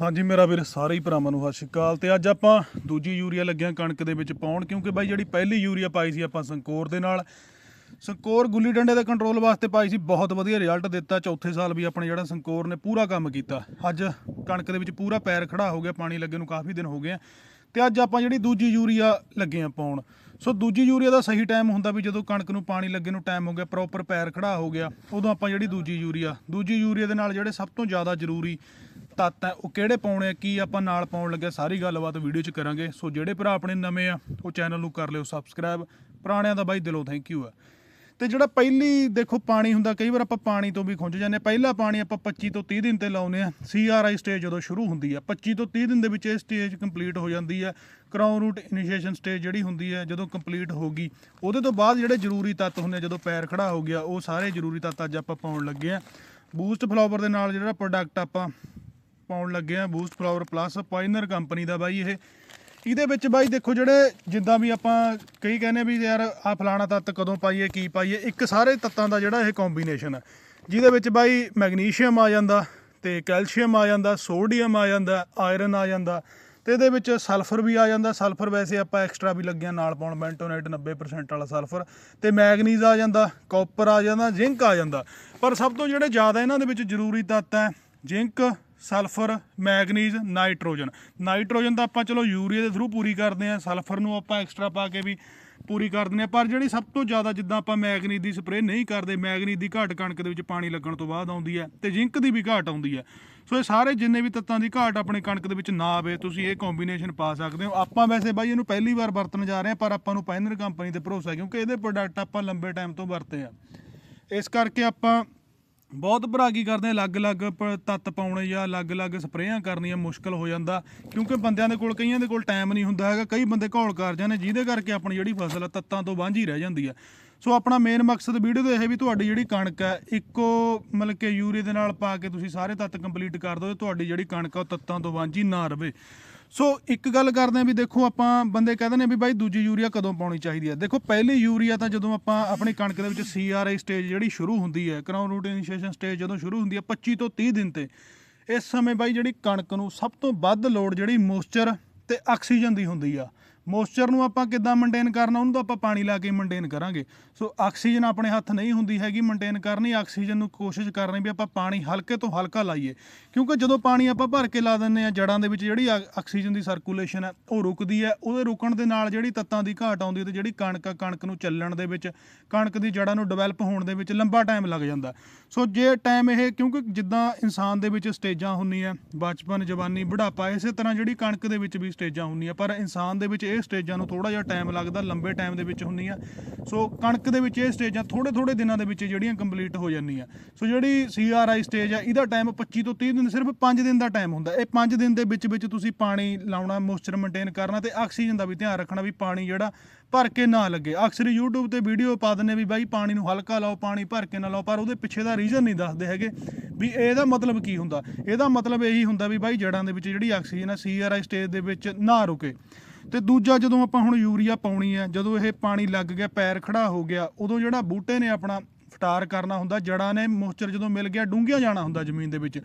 ਹਾਂਜੀ, ਮੇਰਾ ਵੀਰ, ਸਾਰੇ ਹੀ ਭਰਾਵਾਂ ਨੂੰ ਸਤਿ ਸ਼੍ਰੀ ਅਕਾਲ। ਤੇ ਅੱਜ ਆਪਾਂ ਦੂਜੀ ਯੂਰੀਆ ਲੱਗਿਆ ਕਣਕ ਦੇ ਵਿੱਚ ਪਾਉਣ, ਕਿਉਂਕਿ ਬਾਈ ਜਿਹੜੀ ਪਹਿਲੀ ਯੂਰੀਆ ਪਾਈ ਸੀ ਆਪਾਂ ਸੰਕੋਰ ਦੇ ਨਾਲ। ਸੰਕੋਰ ਗੁੱਲੀ ਡੰਡੇ ਦੇ ਕੰਟਰੋਲ ਵਾਸਤੇ ਪਾਈ ਸੀ, ਬਹੁਤ ਵਧੀਆ ਰਿਜ਼ਲਟ ਦਿੱਤਾ। ਚੌਥੇ ਸਾਲ ਵੀ ਆਪਣੇ ਜਿਹੜਾ ਸੰਕੋਰ ਨੇ ਪੂਰਾ ਕੰਮ ਕੀਤਾ। ਅੱਜ ਕਣਕ ਦੇ ਵਿੱਚ ਪੂਰਾ ਪੈਰ ਖੜਾ ਹੋ ਗਿਆ, ਪਾਣੀ ਲੱਗੇ ਨੂੰ ਕਾਫੀ ਦਿਨ ਹੋ ਗਏ ਆ। ਤੇ ਅੱਜ ਆਪਾਂ ਜਿਹੜੀ ਦੂਜੀ ਯੂਰੀਆ ਲੱਗੇ ਆ ਪਾਉਣ। ਸੋ ਦੂਜੀ ਯੂਰੀਆ ਦਾ ਸਹੀ ਟਾਈਮ ਹੁੰਦਾ ਵੀ ਜਦੋਂ ਕਣਕ ਨੂੰ ਪਾਣੀ ਲੱਗੇ ਨੂੰ ਟਾਈਮ ਹੋ ਗਿਆ ਪ੍ਰੋਪਰ ਪੈਰ ਖੜਾ ਹੋ ਗਿਆ, ਉਦੋਂ ਆਪਾਂ ਜਿਹੜੀ ਦੂਜੀ ਯੂਰੀਆ ਦੂਜੀ ਯੂਰੀਆ ਦੇ ਨਾਲ ਜਿਹੜੇ ਸਭ ਤੋਂ ਜ਼ਿਆਦਾ ਜ਼ਰੂਰੀ ਤੱਤ ਹੈ ਉਹ ਕਿਹੜੇ ਪਾਉਣੇ ਆ ਕੀ ਆਪਾਂ ਨਾਲ ਪਾਉਣ ਲੱਗੇ ਸਾਰੀ ਗੱਲਬਾਤ ਵੀਡੀਓ 'ਚ ਕਰਾਂਗੇ। ਸੋ ਜਿਹੜੇ ਭਰਾ ਆਪਣੇ ਨਵੇਂ ਆ ਉਹ ਚੈਨਲ ਨੂੰ ਕਰ ਲਿਓ ਸਬਸਕ੍ਰਾਈਬ। ਪੁਰਾਣਿਆਂ ਦਾ ਬਾਈ ਦਿਲੋਂ ਥੈਂਕ ਯੂ ਆ। ਤੇ ਜਿਹੜਾ ਪਹਿਲੀ ਦੇਖੋ ਪਾਣੀ ਹੁੰਦਾ ਕਈ ਵਾਰ ਆਪਾਂ ਪਾਣੀ ਤੋਂ ਵੀ ਖੁੰਝ ਜਾਂਦੇ ਹਾਂ। ਪਹਿਲਾ ਪਾਣੀ ਆਪਾਂ 25 ਤੋਂ 30 ਦਿਨ ਤੇ ਲਾਉਨੇ ਆ। ਸੀਆਰਆਈ ਸਟੇਜ ਜਦੋਂ ਸ਼ੁਰੂ ਹੁੰਦੀ ਆ 25 ਤੋਂ 30 ਦਿਨ ਦੇ ਵਿੱਚ ਇਹ ਸਟੇਜ ਕੰਪਲੀਟ ਹੋ ਜਾਂਦੀ ਹੈ ਕਰਾਉਨ ਰੂਟ ਇਨੀਸ਼ੀਏਸ਼ਨ ਸਟੇਜ ਜਿਹੜੀ ਹੁੰਦੀ ਹੈ ਜਦੋਂ ਕੰਪਲੀਟ ਹੋ ਗਈ ਉਹਦੇ ਤੋਂ ਬਾਅਦ ਜਿਹੜੇ ਜ਼ਰੂਰੀ ਤੱਤ ਹੁੰਦੇ ਆ, ਜਦੋਂ ਪੈਰ ਖੜਾ ਹੋ ਗਿਆ ਉਹ ਸਾਰੇ ਜ਼ਰੂਰੀ ਤੱਤ ਅੱਜ ਆਪਾਂ ਪਾਉਣ ਲੱਗੇ ਆ। ਬੂਸਟ ਫਲਾਵਰ ਦੇ ਨਾਲ ਜਿਹੜਾ ਪ੍ਰੋਡਕਟ ਆਪਾਂ ਪਾਉਣ ਲੱਗੇ ਆ boost flower plus pioneer company ਦਾ ਬਾਈ ਇਹ। ਇਹਦੇ ਵਿੱਚ ਬਾਈ ਦੇਖੋ ਜਿਹੜੇ ਜਿੱਦਾਂ ਵੀ ਆਪਾਂ ਕਈ ਕਹਿੰਦੇ ਵੀ ਯਾਰ ਆ ਫਲਾਣਾ ਤੱਤ ਕਦੋਂ ਪਾਈਏ, ਕੀ ਪਾਈਏ, ਇੱਕ ਸਾਰੇ ਤੱਤਾਂ ਦਾ ਜਿਹੜਾ ਇਹ ਕੰਬੀਨੇਸ਼ਨ ਹੈ ਜਿਹਦੇ ਵਿੱਚ ਬਾਈ ਮੈਗਨੀਸ਼ੀਅਮ ਆ ਜਾਂਦਾ ਤੇ ਕੈਲਸ਼ੀਅਮ ਆ ਜਾਂਦਾ, ਸੋਡੀਅਮ ਆ ਜਾਂਦਾ, ਆਇਰਨ ਆ ਜਾਂਦਾ ਤੇ ਇਹਦੇ ਵਿੱਚ ਸਲਫਰ ਵੀ ਆ ਜਾਂਦਾ। ਸਲਫਰ ਵੈਸੇ ਆਪਾਂ ਐਕਸਟਰਾ ਵੀ ਲੱਗਿਆ ਨਾਲ ਪਾਉਣ ਬੈਂਟੋਨੇਟ 90% ਵਾਲਾ ਸਲਫਰ ਤੇ ਮੈਗਨੀਜ਼ ਆ ਜਾਂਦਾ ਕਾਪਰ ਆ ਜਾਂਦਾ ਜ਼ਿੰਕ ਆ ਜਾਂਦਾ। ਪਰ ਸਭ ਤੋਂ ਜਿਹੜੇ ਜ਼ਿਆਦਾ ਇਹਨਾਂ ਦੇ ਵਿੱਚ ਜ਼ਰੂਰੀ ਤੱਤ ਹੈ zinc sulphur, manganese, nitrogen. Nitrogen ਤਾਂ ਆਪਾਂ ਚਲੋ ਯੂਰੀਆ ਦੇ ਥਰੂ ਪੂਰੀ ਕਰਦੇ ਆ ਸਲਫਰ ਨੂੰ ਆਪਾਂ ਐਕਸਟਰਾ ਪਾ ਕੇ ਵੀ ਪੂਰੀ ਕਰ ਦਿੰਦੇ ਆ ਪਰ ਜਿਹੜੀ ਸਭ ਤੋਂ ਜ਼ਿਆਦਾ ਜਿੱਦਾਂ ਆਪਾਂ ਮੈਗਨੀਜ਼ ਦੀ ਸਪਰੇਅ ਨਹੀਂ ਕਰਦੇ, ਮੈਗਨੀਜ਼ ਦੀ ਘਾਟ ਕਣਕ ਦੇ ਵਿੱਚ ਪਾਣੀ ਲੱਗਣ ਤੋਂ ਬਾਅਦ ਆਉਂਦੀ ਹੈ ਤੇ ਜ਼ਿੰਕ ਦੀ ਵੀ ਘਾਟ ਆਉਂਦੀ ਹੈ। ਸੋ ਇਹ ਸਾਰੇ ਜਿੰਨੇ ਵੀ ਤੱਤਾਂ ਦੀ ਘਾਟ ਆਪਣੇ ਕਣਕ ਦੇ ਵਿੱਚ ਨਾ ਆਵੇ, ਤੁਸੀਂ ਇਹ ਕੰਬੀਨੇਸ਼ਨ ਪਾ ਸਕਦੇ ਹੋ। ਆਪਾਂ ਵੈਸੇ ਬਾਈ ਇਹਨੂੰ ਪਹਿਲੀ ਵਾਰ ਵਰਤਣ ਜਾ ਰਹੇ ਹਾਂ, ਪਰ ਆਪਾਂ ਨੂੰ ਪਾਇਨਰ ਕੰਪਨੀ ਤੇ ਭਰੋਸਾ ਕਿਉਂਕਿ ਇਹਦੇ ਪ੍ਰੋਡਕਟ ਆਪਾਂ ਲੰਬੇ ਟਾਈਮ ਤੋਂ ਵਰਤੇ ਆ। ਇਸ ਕਰਕੇ ਆਪਾਂ ਬਹੁਤ ਭਰਾ ਕੀ ਕਰਦੇ ਆ, ਅਲੱਗ-ਅਲੱਗ ਪ- ਤੱਤ ਪਾਉਣੇ ਜਾਂ ਅਲੱਗ-ਅਲੱਗ ਸਪਰੇਆਂ ਕਰਨੀਆਂ ਮੁਸ਼ਕਲ ਹੋ ਜਾਂਦਾ, ਕਿਉਂਕਿ ਬੰਦਿਆਂ ਦੇ ਕੋਲ, ਕਈਆਂ ਦੇ ਕੋਲ ਟਾਈਮ ਨਹੀਂ ਹੁੰਦਾ ਹੈਗਾ, ਕਈ ਬੰਦੇ ਘੋਲ ਕਰ ਜਾਂਦੇ ਜਿਹਦੇ ਕਰਕੇ ਆਪਣੀ ਜਿਹੜੀ ਫਸਲ ਆ, ਤੱਤਾਂ ਤੋਂ ਵਾਂਝੀ ਰਹਿ ਜਾਂਦੀ ਹੈ ਸੋ ਆਪਣਾ ਮੇਨ ਮਕਸਦ ਵੀਡੀਓ ਦਾ ਇਹ ਵੀ ਤੁਹਾਡੀ ਜਿਹੜੀ ਕਣਕ ਹੈ, ਇੱਕੋ ਮਤਲਬ ਕਿ ਯੂਰੀਆ ਦੇ ਨਾਲ ਪਾ ਕੇ ਤੁਸੀਂ ਸਾਰੇ ਤੱਤ ਕੰਪਲੀਟ ਕਰ ਦਿਓ ਤੁਹਾਡੀ ਜਿਹੜੀ ਕਣਕ ਆ, ਉਹ ਤੱਤਾਂ ਤੋਂ ਵਾਂਝੀ ਨਾ ਰਵੇ। ਸੋ ਇੱਕ ਗੱਲ ਕਰਦੇ ਆ ਵੀ ਦੇਖੋ ਆਪਾਂ ਬੰਦੇ ਕਹਿੰਦੇ ਨੇ ਵੀ ਬਾਈ ਦੂਜੀ ਯੂਰੀਆ ਕਦੋਂ ਪਾਉਣੀ ਚਾਹੀਦੀ ਹੈ। ਦੇਖੋ ਪਹਿਲੀ ਯੂਰੀਆ ਤਾਂ ਜਦੋਂ ਆਪਾਂ ਆਪਣੀ ਕਣਕ ਦੇ ਵਿੱਚ ਸੀਆਰਆਈ ਸਟੇਜ ਜਿਹੜੀ ਸ਼ੁਰੂ ਹੁੰਦੀ ਹੈ ਕਰਾਉਨ ਰੂਟ ਇਨੀਸ਼ੀਏਸ਼ਨ ਸਟੇਜ ਜਦੋਂ ਸ਼ੁਰੂ ਹੁੰਦੀ ਹੈ 25 ਤੋਂ 30 ਦਿਨ ਤੇ, ਇਸ ਸਮੇਂ ਬਾਈ ਜਿਹੜੀ ਕਣਕ ਨੂੰ ਸਭ ਤੋਂ ਵੱਧ ਲੋੜ ਜਿਹੜੀ ਮੋਇਸਚਰ ਤੇ ਆਕਸੀਜਨ ਦੀ ਹੁੰਦੀ ਆ। ਮੋਇਸਚਰ ਨੂੰ ਆਪਾਂ ਕਿੱਦਾਂ ਮੇਨਟੇਨ ਕਰਨਾ, ਉਹਨੂੰ ਤਾਂ ਆਪਾਂ ਪਾਣੀ ਲਾ ਕੇ ਮੇਨਟੇਨ ਕਰਾਂਗੇ। ਸੋ ਆਕਸੀਜਨ ਆਪਣੇ ਹੱਥ ਨਹੀਂ ਹੁੰਦੀ ਹੈਗੀ ਮੇਨਟੇਨ ਕਰਨੀ ਆਕਸੀਜਨ ਨੂੰ ਕੋਸ਼ਿਸ਼ ਕਰਨੀ ਵੀ ਆਪਾਂ ਪਾਣੀ ਹਲਕੇ ਤੋਂ ਹਲਕਾ ਲਾਈਏ। ਕਿਉਂਕਿ ਜਦੋਂ ਪਾਣੀ ਆਪਾਂ ਭਰ ਕੇ ਲਾ ਦਿੰਨੇ ਆ ਜੜਾਂ ਦੇ ਵਿੱਚ ਜਿਹੜੀ ਆ- ਆਕਸੀਜਨ ਦੀ ਸਰਕੂਲੇਸ਼ਨ ਹੈ, ਉਹ ਰੁਕਦੀ ਹੈ। ਉਹਦੇ ਰੁਕਣ ਦੇ ਨਾਲ ਜਿਹੜੀ ਤੱਤਾਂ ਦੀ ਘਾਟ ਆਉਂਦੀ ਹੈ ਤੇ ਜਿਹੜੀ ਕਣਕ ਆ, ਕਣਕ ਨੂੰ ਚੱਲਣ ਦੇ ਵਿੱਚ, ਕਣਕ ਦੀ ਜੜਾਂ ਨੂੰ ਡਿਵੈਲਪ ਹੋਣ ਦੇ ਵਿੱਚ ਲੰਬਾ ਟਾਈਮ ਲੱਗ ਜਾਂਦਾ ਸੋ ਜੇ ਟਾਈਮ ਇਹ, ਕਿਉਂਕਿ ਜਿੱਦਾਂ ਇਨਸਾਨ ਦੇ ਵਿੱਚ ਸਟੇਜਾਂ ਹੁੰਦੀਆਂ, ਬਚਪਨ, ਜਵਾਨੀ, ਬੁਢਾਪਾ, ਇਸੇ ਤਰ੍ਹਾਂ ਜਿਹੜੀ ਕਣਕ ਦੇ ਵਿੱਚ ਵੀ ਸਟੇਜਾਂ ਹੁੰਦੀਆਂ, ਪਰ ਇਨਸਾਨ ਦੇ ਵਿੱਚ ਇਹ ਸਟੇਜਾਂ ਨੂੰ ਥੋੜਾ ਜਿਹਾ ਟਾਈਮ ਲੱਗਦਾ, ਲੰਬੇ ਟਾਈਮ ਦੇ ਵਿੱਚ ਹੁੰਦੀਆਂ। ਸੋ ਕਣਕ ਦੇ ਵਿੱਚ ਇਹ ਸਟੇਜਾਂ ਥੋੜੇ ਥੋੜੇ ਦਿਨਾਂ ਦੇ ਵਿੱਚ ਜਿਹੜੀਆਂ ਕੰਪਲੀਟ ਹੋ ਜਾਂਦੀਆਂ। ਸੋ ਜਿਹੜੀ ਸੀਆਰਆਈ ਸਟੇਜ ਆ, ਇਹਦਾ ਟਾਈਮ 25 ਤੋਂ 30 ਦਿਨ, ਸਿਰਫ 5 ਦਿਨ ਦਾ ਟਾਈਮ ਹੁੰਦਾ। ਇਹ 5 ਦਿਨ ਦੇ ਵਿੱਚ ਵਿੱਚ ਤੁਸੀਂ ਪਾਣੀ ਲਾਉਣਾ ਮੋਇਸਚਰ ਮੇਨਟੇਨ ਕਰਨਾ ਤੇ ਆਕਸੀਜਨ ਦਾ ਵੀ ਧਿਆਨ ਰੱਖਣਾ ਵੀ ਪਾਣੀ ਜਿਹੜਾ ਭਰ ਕੇ ਨਾ ਲੱਗੇ। ਅਕਸਰ YouTube ਤੇ ਵੀਡੀਓ ਪਾ ਦਿੰਦੇ ਵੀ ਬਾਈ ਪਾਣੀ ਨੂੰ ਹਲਕਾ ਲਾਓ, ਪਾਣੀ ਭਰ ਕੇ ਨਾ ਲਾਓ, ਪਰ ਉਹਦੇ ਪਿੱਛੇ ਦਾ ਰੀਜ਼ਨ ਨਹੀਂ ਦੱਸਦੇ ਹੈਗੇ ਵੀ ਇਹਦਾ ਮਤਲਬ ਕੀ ਹੁੰਦਾ। ਇਹਦਾ ਮਤਲਬ ਇਹੀ ਹੁੰਦਾ ਵੀ ਬਾਈ ਜੜਾਂ ਦੇ ਵਿੱਚ ਜਿਹੜੀ ਆਕਸੀਜਨ ਹੈ ਸੀਆਰਆਈ ਸਟੇਜ ਦੇ ਵਿੱਚ ਨਾ ਰੁਕੇ। ਤੇ ਦੂਜਾ ਜਦੋਂ ਆਪਾਂ ਹੁਣ ਯੂਰੀਆ ਪਾਉਣੀ ਹੈ, ਜਦੋਂ ਇਹ ਪਾਣੀ ਲੱਗ ਗਿਆ, ਪੈਰ ਖੜਾ ਹੋ ਗਿਆ, ਉਦੋਂ ਜਿਹੜਾ ਬੂਟੇ ਨੇ ਆਪਣਾ ਫਟਾਰ ਕਰਨਾ ਹੁੰਦਾ ਜੜਾਂ ਨੇ ਮੋਇਸਚਰ ਜਦੋਂ ਮਿਲ ਗਿਆ ਡੂੰਘੀਆਂ ਜਾਣਾ ਹੁੰਦਾ ਜ਼ਮੀਨ ਦੇ ਵਿੱਚ।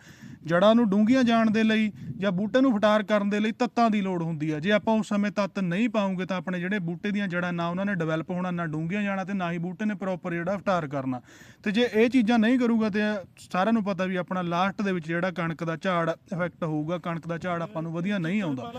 ਜੜਾਂ ਨੂੰ ਡੂੰਘੀਆਂ ਜਾਣ ਦੇ ਲਈ ਜਾਂ ਬੂਟੇ ਨੂੰ ਫਟਾਰ ਕਰਨ ਦੇ ਲਈ ਤੱਤਾਂ ਦੀ ਲੋੜ ਹੁੰਦੀ ਹੈ ਜੇ ਆਪਾਂ ਉਸ ਸਮੇਂ ਤੱਤ ਨਹੀਂ ਪਾਉਂਗੇ ਤਾਂ ਆਪਣੇ ਜਿਹੜੇ ਬੂਟੇ ਦੀਆਂ ਜੜਾਂ ਨਾ ਉਹਨਾਂ ਨੇ ਡਿਵੈਲਪ ਹੋਣਾ, ਨਾ ਡੂੰਘੀਆਂ ਜਾਣਾ ਤੇ ਨਾ ਹੀ ਬੂਟੇ ਨੇ ਪ੍ਰੋਪਰ ਜਿਹੜਾ ਫਟਾਰ ਕਰਨਾ। ਤੇ ਜੇ ਇਹ ਚੀਜ਼ਾਂ ਨਹੀਂ ਕਰੂਗਾ ਤੇ ਸਾਰਿਆਂ ਨੂੰ ਪਤਾ ਵੀ ਆਪਣਾ ਲਾਸਟ ਦੇ ਵਿੱਚ ਜਿਹੜਾ ਕਣਕ ਦਾ ਝਾੜ ਇਫੈਕਟ ਹੋਊਗਾ, ਕਣਕ ਦਾ ਝਾੜ ਆਪਾਂ ਨੂੰ ਵਧੀਆ ਨਹੀਂ ਆਉਂਦਾ।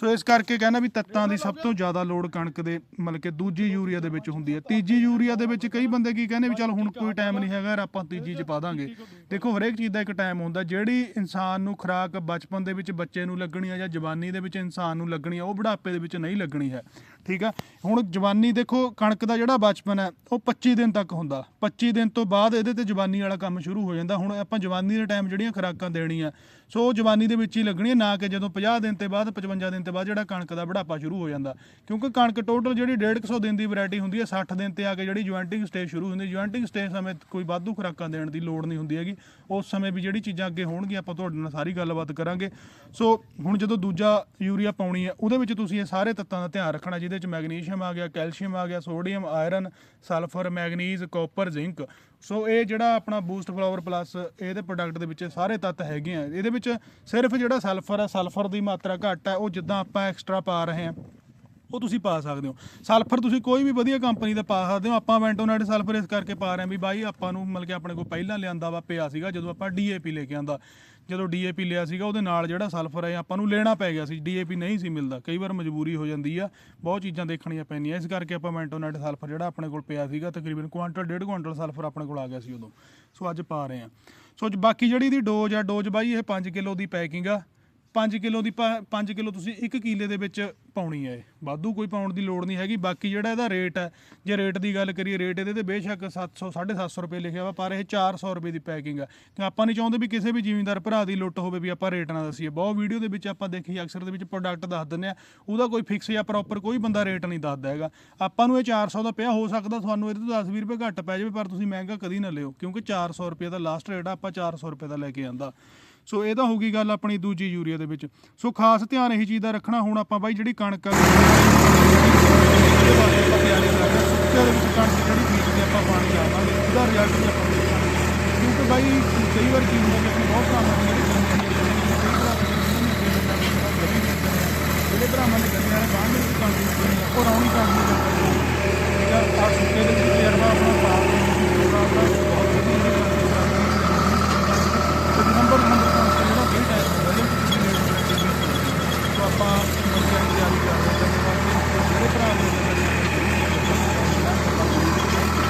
ਸੋ ਇਸ ਕਰਕੇ ਕਹਿੰਦਾ ਵੀ ਤੱਤਾਂ ਦੀ ਸਭ ਤੋਂ ਜ਼ਿਆਦਾ ਲੋੜ ਕਣਕ ਦੇ, ਮਤਲਬ ਕਿ ਦੂਜੀ ਯੂਰੀਆ ਦੇ ਵਿੱਚ ਹੁੰਦੀ ਹੈ ਤੀਜੀ ਯੂਰੀਆ ਦੇ ਵਿੱਚ ਕਈ ਬੰਦੇ ਕੀ ਕਹਿੰਦੇ ਵੀ ਚੱਲ ਹੁਣ ਕੋਈ ਟਾਈਮ ਨਹੀਂ ਹੈਗਾ ਯਾਰ ਆਪਾਂ ਤੀਜੀ ਚ ਪਾ ਦਾਂਗੇ। ਦੇਖੋ, ਹਰੇਕ ਚੀਜ਼ ਦਾ ਇੱਕ ਟਾਈਮ ਹੁੰਦਾ। ਜਿਹੜੀ ਇਨਸਾਨ ਨੂੰ ਖੁਰਾਕ ਬਚਪਨ ਦੇ ਵਿੱਚ ਬੱਚੇ ਨੂੰ ਲੱਗਣੀ ਆ ਜਾਂ ਜਵਾਨੀ ਦੇ ਵਿੱਚ ਇਨਸਾਨ ਨੂੰ ਲੱਗਣੀ ਆ, ਉਹ ਬੁਢਾਪੇ ਦੇ ਵਿੱਚ ਨਹੀਂ ਲੱਗਣੀ ਹੈ। ਠੀਕ ਆ? ਹੁਣ ਜਵਾਨੀ ਦੇਖੋ, ਕਣਕ ਦਾ ਜਿਹੜਾ ਬਚਪਨ ਹੈ, ਉਹ 25 ਦਿਨ ਤੱਕ ਹੁੰਦਾ। 25 ਦਿਨ ਤੋਂ ਬਾਅਦ ਇਹਦੇ ਤੇ ਜਵਾਨੀ ਵਾਲਾ ਕੰਮ ਸ਼ੁਰੂ ਹੋ ਜਾਂਦਾ। ਹੁਣ ਆਪਾਂ ਜਵਾਨੀ ਦੇ ਟਾਈਮ ਜਿਹੜੀਆਂ ਖੁਰਾਕਾਂ ਦੇਣੀਆਂ ਸੋ ਉਹ ਜਵਾਨੀ ਦੇ ਵਿੱਚ ਹੀ ਲੱਗਣੀ ਹੈ ਨਾ ਕਿ ਜਦੋਂ 50 ਦਿਨ ਤੇ ਬਾਅਦ 55 ਦਿਨ ਤੇ ਬਾਅਦ ਜਿਹੜਾ ਕਣਕ ਦਾ ਬੁਢਾਪਾ ਸ਼ੁਰੂ ਹੋ ਜਾਂਦਾ। ਕਿਉਂਕਿ ਕਣਕ ਟੋਟਲ ਜਿਹੜੀ 150 ਦਿਨ ਦੀ ਵੈਰਾਈਟੀ ਹੁੰਦੀ ਹੈ 60 ਦਿਨ ਤੇ ਆ ਕੇ ਜਿਹੜੀ ਜੁਆਇੰਟਿੰਗ ਸਟੇਜ ਸ਼ੁਰੂ ਹੁੰਦੀ ਜੁਆਇੰਟਿੰਗ ਸਟੇਜ ਸਮੇਂ ਕੋਈ ਵਾਧੂ ਖੁਰਾਕਾਂ ਦੇਣ ਦੀ ਲੋੜ ਨਹੀਂ ਹੁੰਦੀ ਹੈਗੀ। ਉਸ ਸਮੇਂ ਵੀ ਜਿਹੜੀ ਚੀਜ਼ਾਂ ਅੱਗੇ ਹੋਣਗੀਆਂ, ਆਪਾਂ ਤੁਹਾਡੇ ਨਾਲ ਸਾਰੀ ਗੱਲਬਾਤ ਕਰਾਂਗੇ। ਸੋ ਹੁਣ ਜਦੋਂ ਦੂਜਾ ਯੂਰੀਆ ਪਾਉਣੀ ਹੈ, ਉਹਦੇ ਵਿੱਚ ਤੁਸੀਂ ਇਹ ਸਾਰੇ ਤੱਤਾਂ ਦਾ ਧਿਆਨ ਰੱਖਣਾ, ਜਿਹਦੇ ਵਿੱਚ ਮੈਗਨੀਸ਼ੀਅਮ ਆ ਗਿਆ, ਕੈਲਸ਼ੀਅਮ ਆ ਗਿਆ, sodium, iron, sulphur, manganese, copper, zinc. So ਇਹ ਜਿਹੜਾ ਆਪਣਾ ਬੂਸਟ ਫਲਾਵਰ ਪਲੱਸ ਇਹਦੇ ਪ੍ਰੋਡਕਟ ਦੇ ਵਿੱਚ ਸਾਰੇ ਤੱਤ ਹੈਗੇ ਆ। ਇਹਦੇ ਵਿੱਚ ਵਿੱਚ ਸਿਰਫ ਜਿਹੜਾ ਸਲਫਰ ਹੈ ਸਲਫਰ ਦੀ ਮਾਤਰਾ ਘੱਟ ਹੈ ਉਹ ਜਿੱਦਾਂ ਆਪਾਂ ਐਕਸਟਰਾ ਪਾ ਰਹੇ ਹਾਂ ਉਹ ਤੁਸੀਂ ਪਾ ਸਕਦੇ ਹੋ। ਸਲਫਰ ਤੁਸੀਂ ਕੋਈ ਵੀ ਵਧੀਆ ਕੰਪਨੀ ਦਾ ਪਾ ਸਕਦੇ ਹੋ। ਆਪਾਂ ਵੈਂਟੋਨਾਈਟ ਸਲਫਰ ਇਸ ਕਰਕੇ ਪਾ ਰਹੇ ਹਾਂ ਵੀ ਬਾਈ ਆਪਾਂ ਨੂੰ ਮਤਲਬ ਕਿ ਆਪਣੇ ਕੋਲ ਪਹਿਲਾਂ ਲਿਆਂਦਾ ਵਾ ਪਿਆ ਸੀਗਾ, ਜਦੋਂ ਆਪਾਂ ਡੀਏਪੀ ਲੈ ਕੇ ਆਂਦਾ। ਜਦੋਂ ਡੀਏਪੀ ਲਿਆ ਸੀਗਾ, ਉਹਦੇ ਨਾਲ ਜਿਹੜਾ ਸਲਫਰ ਹੈ ਆਪਾਂ ਨੂੰ ਲੈਣਾ ਪੈ ਗਿਆ ਸੀ। ਡੀਏਪੀ ਨਹੀਂ ਸੀ ਮਿਲਦਾ। ਕਈ ਵਾਰ ਮਜਬੂਰੀ ਹੋ ਜਾਂਦੀ ਆ। ਬਹੁਤ ਚੀਜ਼ਾਂ ਦੇਖਣੀਆਂ ਪੈਂਦੀਆਂ। ਇਸ ਕਰਕੇ ਆਪਾਂ ਵੈਂਟੋਨਾਈਟ ਸਲਫਰ ਜਿਹੜਾ ਆਪਣੇ ਕੋਲ ਪਿਆ ਸੀਗਾ, ਤਕਰੀਬਨ ਕੁਆਂਟਲ, ਡੇਢ ਕੁਆਂਟਲ ਸਲਫਰ ਆਪਣੇ ਕੋਲ ਆ ਗਿਆ ਸੀ ਉਦੋਂ। ਸੋ ਅੱਜ ਪਾ ਰਹੇ ਹਾਂ। ਸੋ ਬਾਕੀ ਜਿਹੜੀ ਦੀ ਡੋਜ਼ ਆ, ਡੋਜ਼ ਬਾਈ ਇਹ 5 ਕਿਲੋ ਦੀ ਪੈਕਿੰਗ ਆ। 5 ਕਿਲੋ ਦੀ 5 ਕਿਲੋ ਤੁਸੀਂ 1 ਕਿਲੇ ਦੇ ਵਿੱਚ ਪਾਉਣੀ ਹੈ ਇਹ। ਵਾਧੂ ਕੋਈ ਪਾਉਣ ਦੀ ਲੋੜ ਨਹੀਂ ਹੈਗੀ। ਬਾਕੀ ਜਿਹੜਾ ਇਹਦਾ ਰੇਟ ਹੈ, ਜੇ ਰੇਟ ਦੀ ਗੱਲ ਕਰੀਏ, ਰੇਟ ਇਹਦੇ ਤੇ ਬੇਸ਼ੱਕ 700 750 ਰੁਪਏ ਲਿਖਿਆ ਵਾ, ਪਰ ਇਹ 400 ਰੁਪਏ ਦੀ ਪੈਕਿੰਗ ਆ। ਕਿ ਆਪਾਂ ਨਹੀਂ ਚਾਹੁੰਦੇ ਵੀ ਕਿਸੇ ਵੀ ਜ਼ਿਮੀਂਦਾਰ ਭਰਾ ਦੀ ਲੁੱਟ ਹੋਵੇ ਵੀ ਆਪਾਂ ਰੇਟ ਨਾ ਦੱਸੀਏ। ਬਹੁਤ ਵੀਡੀਓ ਦੇ ਵਿੱਚ ਆਪਾਂ ਦੇਖੀ, ਅਕਸਰ ਦੇ ਵਿੱਚ ਪ੍ਰੋਡਕਟ ਦੱਸ ਦਿੰਦੇ ਆ। ਉਹਦਾ ਕੋਈ ਫਿਕਸ ਜਾਂ ਪ੍ਰੋਪਰ ਕੋਈ ਬੰਦਾ ਰੇਟ ਨਹੀਂ ਦੱਸਦਾ ਹੈਗਾ। ਆਪਾਂ ਨੂੰ ਇਹ 400 ਦਾ ਪਿਆ, ਹੋ ਸਕਦਾ ਤੁਹਾਨੂੰ ਇਹਦੇ ਤੋਂ 10 20 ਰੁਪਏ ਘੱਟ ਪੈ ਜਾਵੇ, ਪਰ ਤੁਸੀਂ ਮਹਿੰਗਾ ਕਦੀ ਨਾ ਲਿਓ। ਕਿਉਂਕਿ 400 ਰੁਪਏ ਦਾ ਲਾਸਟ ਰੇਟ ਆ, ਆਪਾਂ 400 ਰੁਪਏ ਦਾ ਲੈ ਕੇ ਆਂਦਾ। ਸੋ ਇਹ ਤਾਂ ਹੋ ਗਈ ਗੱਲ ਆਪਣੀ ਦੂਜੀ ਯੂਰੀਆ ਦੇ ਵਿੱਚ। ਸੋ ਖਾਸ ਧਿਆਨ ਇਹੀ ਚੀਜ਼ ਦਾ ਰੱਖਣਾ, ਹੁਣ ਆਪਾਂ ਬਾਈ ਜਿਹੜੀ ਕਣਕ ਆ ਦੇ ਵਿੱਚ ਕਣਕ ਜਿਹੜੀ ਬੀਜ ਕੇ ਆਪਾਂ ਪਾਣੀ ਲਾਵਾਂਗੇ, ਉਹਦਾ ਰਿਜ਼ਲਟ ਵੀ ਆਪਾਂ ਦੇਖਾਂਗੇ। ਕਿਉਂਕਿ ਬਾਈ ਕਈ ਵਾਰ ਕੀ ਹੁੰਦਾ ਕਿ ਬਹੁਤ ਭਰਾਵਾਂ ਨੇ